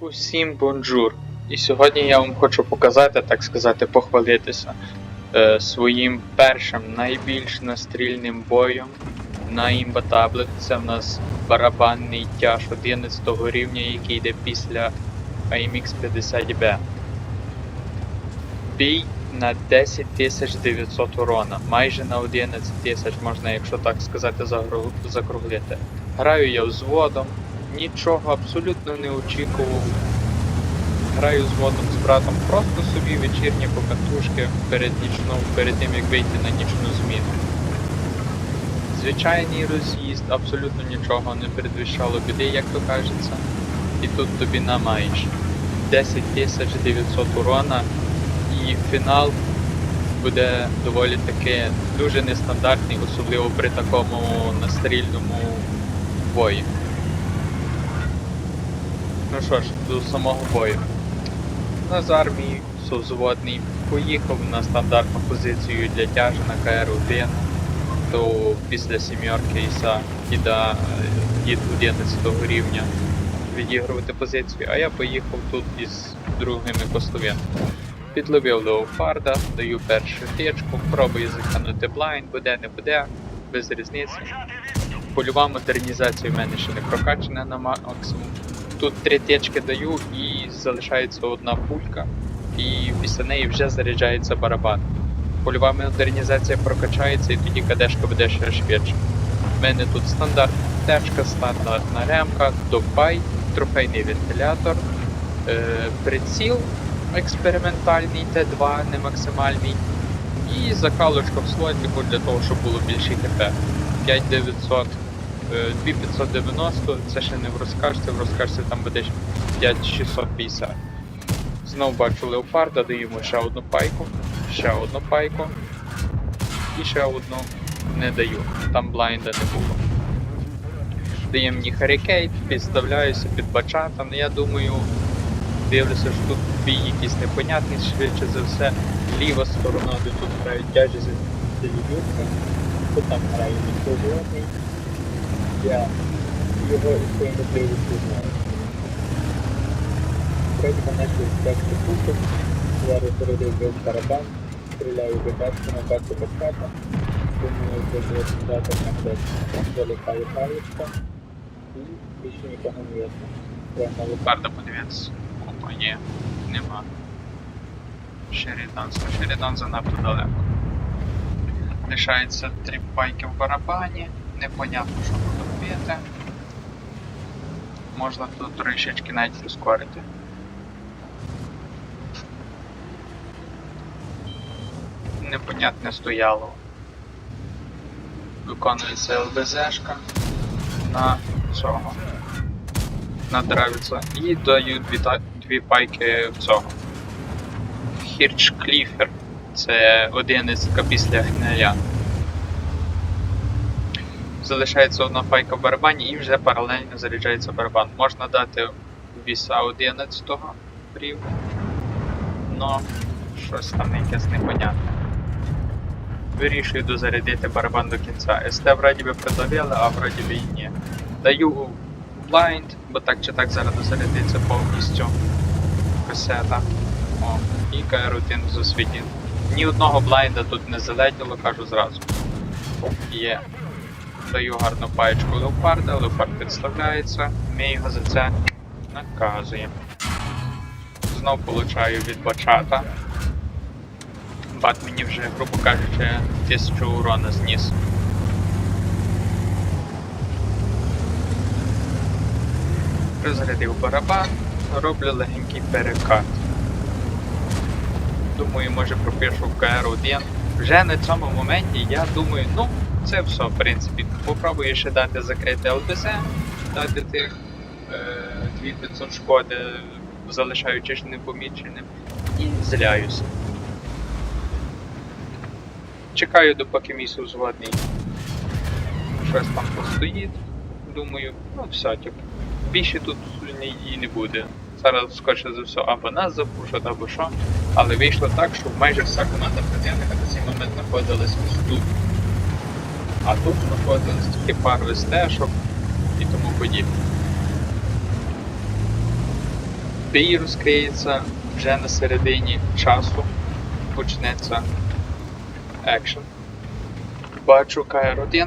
Усім бонжур. І сьогодні я вам хочу показати, так сказати, похвалитися е, своїм першим найбільш настрільним боєм на імба таблет. Це в нас барабанний тяж 11 рівня, який йде після AMX 50B. Бій на 10900 урона, майже на 11 тисяч, можна, якщо так сказати, закруглити. Граю я взводом, нічого абсолютно не очікував. Граю з водом з братом просто собі вечірні покатушки перед нічну, перед тим як вийти на нічну зміну. Звичайний роз'їзд, абсолютно нічого не передвищало біди, як то кажеться. І тут тобі на майже 10 900 урона і фінал буде доволі таки дуже нестандартний, особливо при такому настрільному бої. Ну що ж, до самого бою. Назар мій совзводний поїхав на стандартну позицію для тяжа на КР-1, то після сімерки Іса кіда від 11 рівня відігрувати позицію, а я поїхав тут із другими кослов'ями. Підловив леопарда, даю першу тичку, пробую закинути блайн, буде, не буде, без різниці. Польова модернізація в мене ще не прокачана на максимум. Тут три течки даю і залишається одна пулька, і після неї вже заряджається барабан. Польова модернізація прокачається і тоді кадешка буде ще швидше. У мене тут стандарт течка, стандартна ремка, допай, трофейний вентилятор, е, приціл експериментальний Т2, не максимальний, і закалочка в слотику для того, щоб було більше ХП. 5900 Е, 2590, це ще не в розкажці, в розкажці там буде 5650. Знов бачу леопарда, даємо ще одну пайку, ще одну пайку і ще одну не даю. Там блайнда не було. Дає мені харікейт, підставляюся під бачата, ну я думаю, дивлюся, що тут бій якийсь непонятний, швидше за все. Ліва сторона, де тут грають тяжі за телевізор, тут там грає відповідний. Я його своїм можливістю знаю. Би наші тексти пушок, зараз передаю без барабан, стріляю бачку на бачу безпека. Думаю, це буде дати там десь залікає паличка і більше нікого не видно. Лопарда подивитися. Опа, є, нема. Шерідан, Шерідан занадто далеко. Лишається три пайки в барабані. Непонятно, що тут робити. Можна тут трішечки навіть прискорити. Непонятне стояло. Виконується ЛБЗшка на цього. На драйвіца. І даю дві, дві пайки в цього. Хірч Кліфер. Це один із після гниля залишається одна пайка в барабані і вже паралельно заряджається барабан. Можна дати віса 11 рівня, но щось там якесь непонятне. Вирішую дозарядити барабан до кінця. СТ вроді би придавили, а вроді би і ні. Даю blind, бо так чи так зараз дозарядиться повністю касета. О, і КР-1 засвітів. Ні одного блайнда тут не залетіло, кажу зразу. Є. Даю гарну паєчку леопарда, леопард підставляється, ми його за це наказуємо. Знов получаю від бачата. Бат мені вже, грубо кажучи, 1000 урона зніс. Розрядив барабан, роблю легенький перекат. Думаю, може пропишу КР-1. Вже на цьому моменті я думаю, ну, це все, в принципі. Попробую ще дати закрити ЛБЗ, дати тих е, 2500 шкоди, залишаючи ж непоміченим, і зляюся. Чекаю, допоки мій сузводний щось там постоїть. Думаю, ну все, типу. Більше тут її не буде. Зараз, скоріше за все, або нас запушать, або що. Але вийшло так, що майже вся команда противника на цей момент знаходилась ось тут. А тут знаходились тільки пару стежок і тому подібне. Бій розкриється вже на середині часу. Почнеться екшен. Бачу КР-1,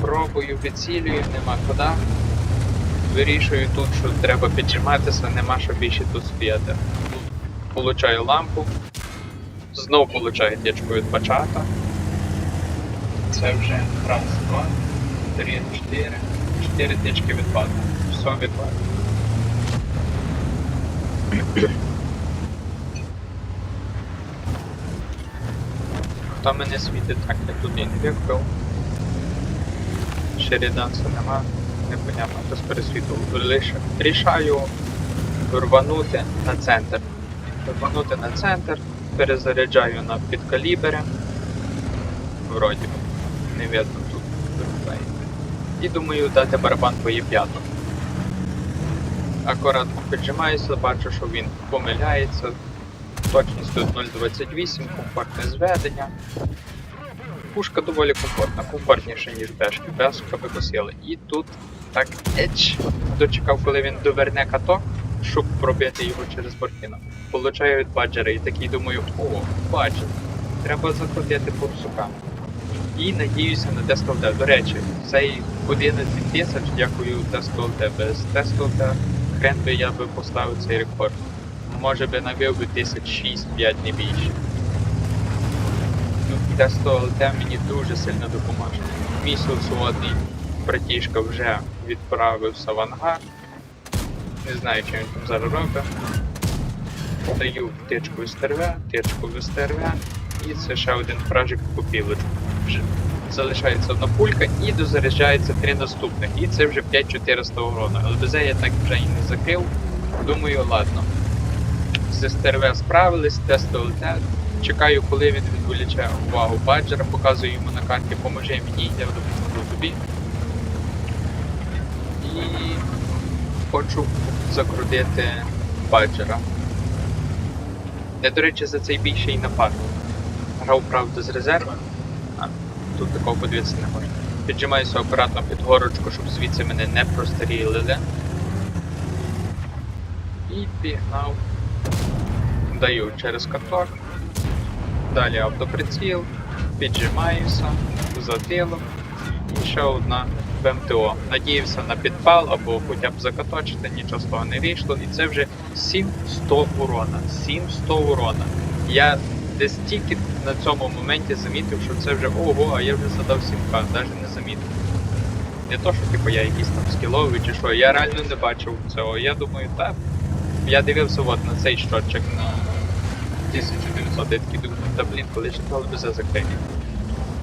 пробую, відцілюю, нема куди. Вирішую тут, що треба піджиматися, нема що більше тут стояти. Получаю лампу. Знов получаю течку від бачата. Це вже раз, два, три, чотири. Чотири тички відпадає. Все відпадає. Хто мене світить так, як тут і не вибив. Шеріданса нема. Непонятно, хто з пересвіту лише. Рішаю рванути на центр. Рванути на центр, перезаряджаю на підкалібери. Вроді. Не видно тут. виробляє. І думаю дати барабан по Є5. Акуратно піджимаюся, бачу, що він помиляється. Точність тут 0.28, комфортне зведення. Пушка доволі комфортна, комфортніша, ніж бешки, бешка би. І тут так еч. Дочекав, коли він доверне каток, щоб пробити його через бортину. Получаю від баджера і такий думаю, о, баджер, треба закрутити порсука. І надіюся на ЛТ. До речі, цей 11 тисяч, дякую ЛТ. Без ЛТ хрен би я би поставив цей рекорд. Може би набив би 1006-5 не більше. Ну, ЛТ мені дуже сильно допоможе. Мій соцводний братішка вже відправився в ангар. Не знаю, що він там зараз робить. Даю тичку в СТРВ, тичку в СТРВ, і це ще один фражик в купілочку. Вже Залишається одна пулька і дозаряджається три наступних. І це вже 5400 урона. Але без я так вже і не закрив. Думаю, ладно. З СТРВ справились, тест ЛТ. Чекаю, коли він відволіче увагу баджера, показую йому на карті, поможи мені, я допоможу тобі. І хочу закрутити баджера. Я, до речі, за цей бій ще й напад. Грав, правда, з резервом. Тут такого подивитися не можна. Піджимаюся акуратно під горочку, щоб звідси мене не прострілили. І пігнав. Даю через каток. Далі автоприціл, піджимаюся, затилом. І ще одна в МТО. Надіявся на підпал або хоча б закаточити, нічого з того не вийшло. І це вже 700 урона. 700 урона. Я десь тільки на цьому моменті замітив, що це вже ого, а я вже задав 7к, навіть не замітив. Не то, що типу я якийсь там скіловий чи що, я реально не бачив цього. Я думаю, так. Я дивився от на цей щотчик на 1900, я такий думаю, та блін, коли ж то без закриє.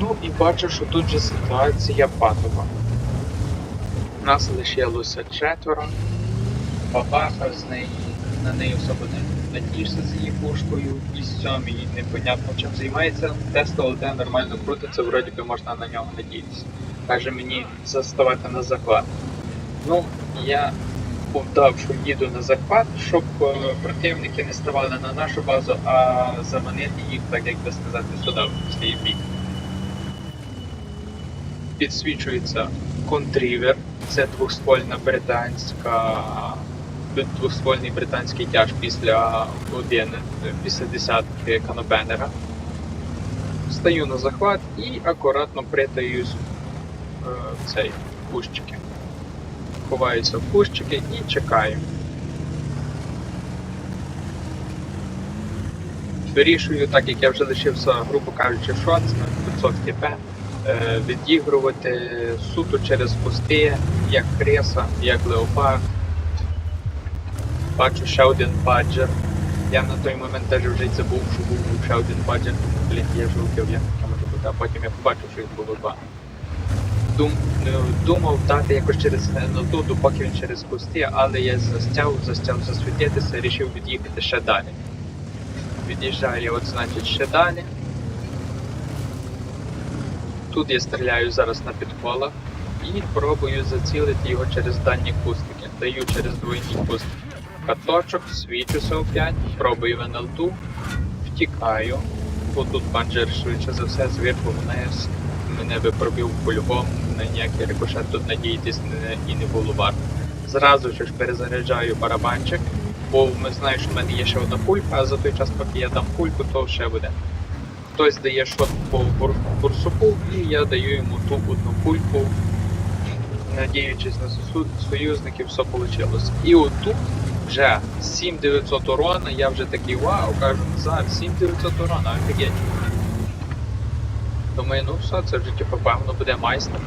Ну і бачу, що тут же ситуація патова. Нас лишилося четверо. Бабаха з неї, на неї особо надієшся з її пушкою, і сьомій непонятно чим займається. Тест ЛТ нормально крутиться, вроді би можна на нього надіятися. Каже мені заставати на захват. Ну, я повдав, що їду на захват, щоб е, противники не ставали на нашу базу, а заманити їх, так як би сказати, сюди, в свій бік. Підсвічується контрівер, це двохствольна британська двохствольний британський тяж після один, після десятки канобенера. Стаю на захват і акуратно притаюсь е, в цей кущики. Ховаюся в кущики і чекаю. Вирішую, так як я вже лишився, грубо кажучи, в шоц на 500 кп, е, відігрувати суто через кусти, як креса, як леопард. Бачу ще один баджер. Я на той момент теж вже забув, що був ще один баджер. Блін, я ж руків, таке може бути, а потім я побачив, що їх було два. Дум, е, думав дати якось через ноту, поки він через кусти, але я застяв, застяв засвітитися, вирішив від'їхати ще далі. Від'їжджаю, от значить ще далі. Тут я стріляю зараз на підколах і пробую зацілити його через дальні кустики. Даю через двойні кустики. Каточок, свічуся опять, пробую в НЛТ, втікаю, бо тут банджер швидше за все зверху вниз. Мене би пробив по-любому, на ніякий рикошет тут надіятись не, і не було варто. Зразу ж перезаряджаю барабанчик бо ми знаємо, що в мене є ще одна пулька, а за той час, поки я дам пульку, то ще буде. Хтось дає шот по бур- бурсуку, і я даю йому ту одну пульку, надіючись на союзників, все вийшло. І отут вже 7900 урона, я вже такий вау, кажу, за 7900 урона, офігеть. Думаю, ну все, це вже типу, певно буде майстер.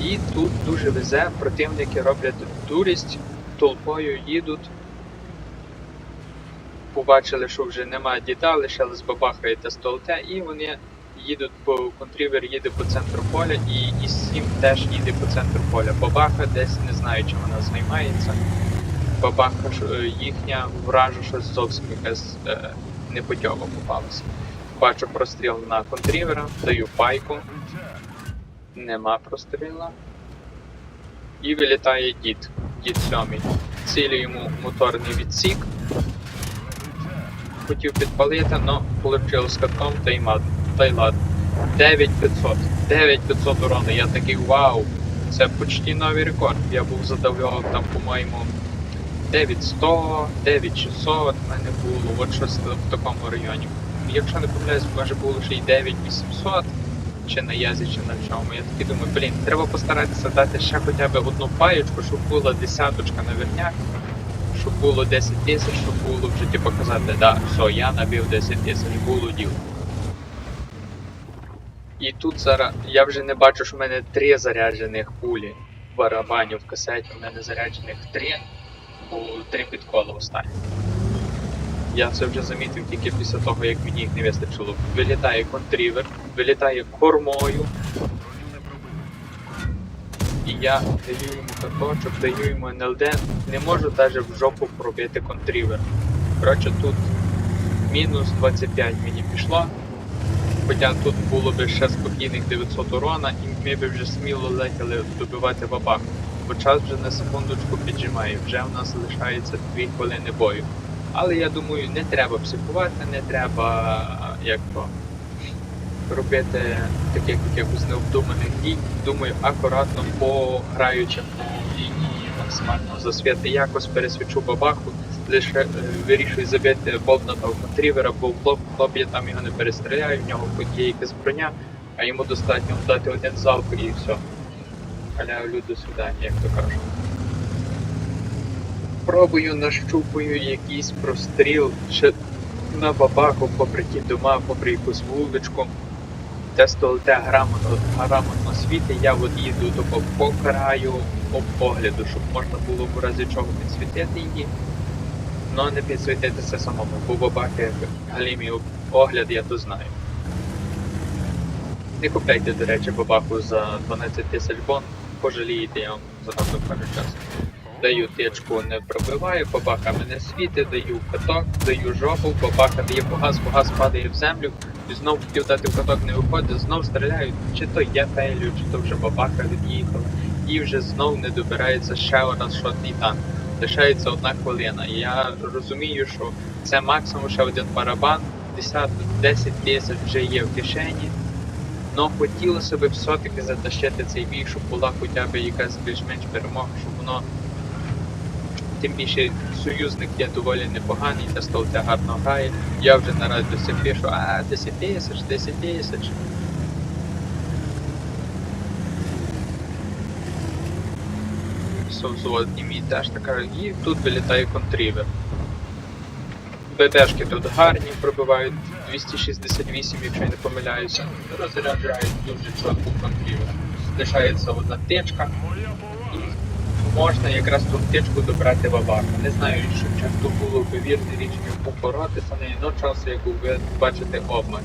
І тут дуже везе, противники роблять дурість, толпою їдуть. Побачили, що вже немає діда, лишились бабахає та столте, і вони їдуть по контрівер їде по центру поля, і із 7 теж їде по центру поля. Бабаха десь не знаю, чим вона займається. Бабаха е, їхня вража щось зовсім якась е, непотьова попалася. Бачу простріл на контрівера, даю пайку. Нема простріла. І вилітає дід. Дід сьомий. Цілю йому моторний відсік. Хотів підпалити, але получив з катком та й мад. Та й ладно. 9500. 9500 урону. Я такий вау. Це почти новий рекорд. Я був задавлював там, по-моєму, 9100, 9600 в мене було, от щось в такому районі. Якщо не помиляюсь, може було ще й 9800, чи на язі, чи на чому. Я такий думаю, блін, треба постаратися дати ще хоча б одну паєчку, щоб була десяточка на верняк, щоб було 10 тисяч, щоб було вже типу казати, да, все, я набив 10 тисяч, було діло. І тут зараз я вже не бачу, що в мене три заряджених пулі барабанів в касеті, у мене заряджених три, три підкола останні. Я це вже замітив тільки після того, як мені їх не вистачило. Вилітає контрівер, вилітає кормою. І я даю йому каточок, даю йому НЛД, не можу навіть в жопу пробити контрівер. Коротше, тут мінус 25 мені пішло. Хоча тут було б ще спокійних 900 урона, і ми б вже сміло летіли добивати бабаху. Бо час вже на секундочку піджимає, вже в нас залишається 2 хвилини бою. Але я думаю, не треба психувати, не треба як робити таких якихось необдуманих дій. Думаю, акуратно пограючи по лінії максимально засвіти якось пересвічу бабаху, лише е, вирішую забити болт на того контрівера, бо в лоб я там його не перестріляю, в нього є якась броня, а йому достатньо дати один залп і все. Аля люди свидання, як то кажуть. Пробую, нащупую якийсь простріл ще на бабаку, попри ті дома, попри якусь вуличку. Де столте грамотно, грамотно світи, я от їду тако по краю по погляду, щоб можна було в разі чого підсвітити її. Но не підсвітитися самому, бо бабаки галімі огляд я то знаю. Не купляйте, до речі, бабаху за 12 тисяч бон, пожалієте, я вам зразу кажу чесно. Даю тичку, не пробиваю, бабаха мене світить, даю каток, даю жопу, бабаха дає погаз, погаз падає в землю, і знов хотів дати в каток, не виходить, знов стріляють, чи то я фейлю, чи то вже бабаха від'їхала, і вже знов не добирається ще раз шотний танк. Лишається одна хвилина. І я розумію, що це максимум ще один барабан, 10, 10 тисяч вже є в кишені. Но хотілося б все-таки затащити цей бій, щоб була хоча б якась більш-менш перемога, щоб воно Тим більше союзник є доволі непоганий, та столця гарно грає. Я вже наразі до сих пишу, а 10 тисяч, 10 тисяч. Совзводні мій теж така, і тут вилітає контрівер. БДшки тут гарні, пробивають 268, якщо я не помиляюся. Розряджають дуже чітко контрівер. Лишається одна тичка. І можна якраз ту птичку добрати бабака. Не знаю, що часто було вірне рішення упоротися нею, але часу, як ви бачите, обмаль.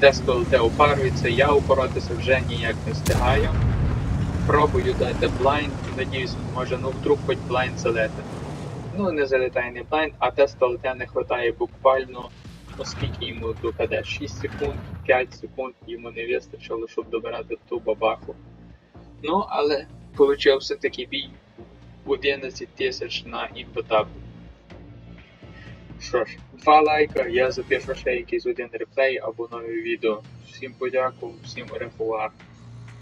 Десто де опарюється, я упоротися вже ніяк не встигаю. Пробую дати блайнд, надіюсь, може, ну вдруг хоч блайнд залетить. Ну, не залітає не блайнд, а тесто лете не вистачає буквально, оскільки йому докаде 6 секунд, 5 секунд йому не вистачило, щоб добирати ту бабаху. Ну, але получився такий бій 11 тисяч на імпотабу. Що ж, два лайка, я запишу ще якийсь один реплей або нове відео. Всім подяку, всім рефуар.